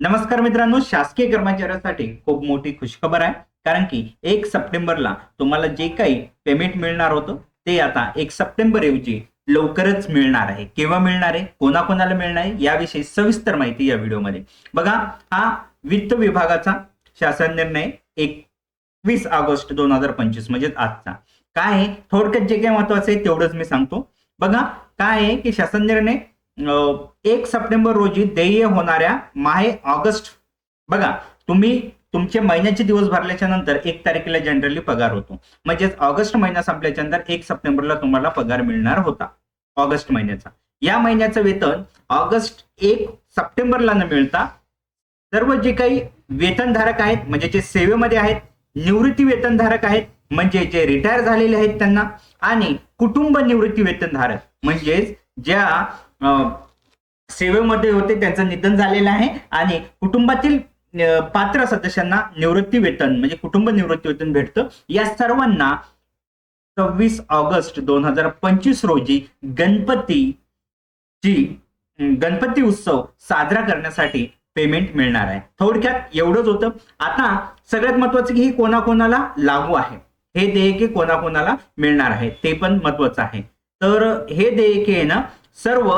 नमस्कार मित्रांनो शासकीय कर्मचाऱ्यांसाठी खूप मोठी खुशखबर आहे. कारण की एक सप्टेंबरला तुम्हाला जे काही पेमेंट मिळणार होतं ते आता एक सप्टेंबर ऐवजी लवकरच मिळणार आहे. केव्हा मिळणार आहे? कोणाकोणाला मिळणार आहे? याविषयी सविस्तर माहिती या व्हिडिओमध्ये. बघा हा वित्त विभागाचा शासन निर्णय एकवीस ऑगस्ट दोन हजार पंचवीस म्हणजे आजचा. काय आहे? थोडक्यात जे काही महत्वाचं आहे तेवढंच मी सांगतो. बघा काय आहे की शासन निर्णय एक सप्टेंबर रोजी देय होणाऱ्या माहे ऑगस्ट बघा तुम्ही तुमचे महिन्याचे दिवस भरल्याच्या नंतर एक तारखेला जनरली पगार होतो. म्हणजेच ऑगस्ट महिना संपल्याच्या नंतर एक सप्टेंबरला तुम्हाला पगार मिळणार होता ऑगस्ट महिन्याचा. या महिन्याचं वेतन ऑगस्ट एक सप्टेंबरला न मिळता सर्व जे काही वेतनधारक आहेत म्हणजे जे सेवेमध्ये आहेत निवृत्ती वेतनधारक आहेत म्हणजे जे रिटायर झालेले आहेत त्यांना आणि कुटुंब निवृत्ती वेतनधारक म्हणजेच ज्या सेवेमध्ये होते त्यांचं निधन झालेलं आहे आणि कुटुंबातील पात्र सदस्यांना निवृत्ती वेतन म्हणजे कुटुंब निवृत्ती वेतन भेटतं. या सर्वांना सव्वीस ऑगस्ट दोन हजार पंचवीस रोजी गणपतीची अं, गणपती उत्सव साजरा करण्यासाठी पेमेंट मिळणार आहे. थोडक्यात एवढंच होतं. आता सगळ्यात महत्वाचं की कोणाकोणाला लागू आहे? हे देयके कोणाकोणाला मिळणार आहे? ते पण महत्वाचं आहे. तर हे देयके आहे ना सर्व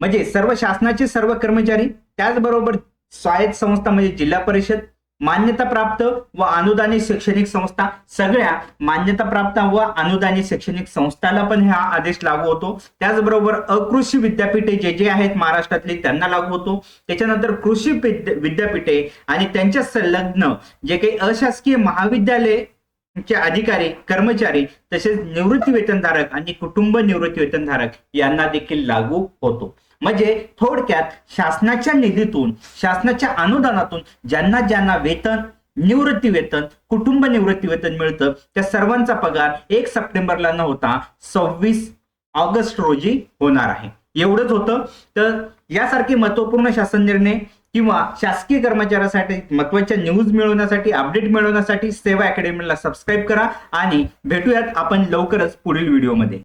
म्हणजे सर्व शासनाचे सर्व कर्मचारी त्याचबरोबर स्वायत्त संस्था म्हणजे जिल्हा परिषद मान्यता प्राप्त व अनुदानित शैक्षणिक संस्था सगळ्या मान्यता प्राप्त व अनुदानित शैक्षणिक संस्थाला पण हा आदेश लागू होतो. त्याचबरोबर अकृषी विद्यापीठे जे जे आहेत महाराष्ट्रातली त्यांना लागू होतो. त्याच्यानंतर कृषी विद्यापीठे आणि त्यांच्या संलग्न जे काही अशासकीय महाविद्यालय चे अधिकारी कर्मचारी तसेच निवृत्ती वेतनधारक आणि कुटुंब निवृत्ती वेतनधारक यांना देखील लागू होतो. म्हणजे थोडक्यात शासनाच्या निधीतून शासनाच्या अनुदानातून ज्यांना ज्यांना वेतन निवृत्ती वेतन कुटुंब निवृत्ती वेतन मिळतं त्या सर्वांचा पगार एक सप्टेंबरला न होता सव्वीस ऑगस्ट रोजी होणार आहे. एवढंच होतं. तर यासारखे महत्त्वपूर्ण शासन निर्णय किंवा शासकीय कर्मचाऱ्यासाठी महत्त्वाच्या न्यूज मिळवण्यासाठी अपडेट मिळवण्यासाठी सेवा अकॅडमीला सबस्क्राईब करा आणि भेटूयात आपण लवकरच पुढील व्हिडिओमध्ये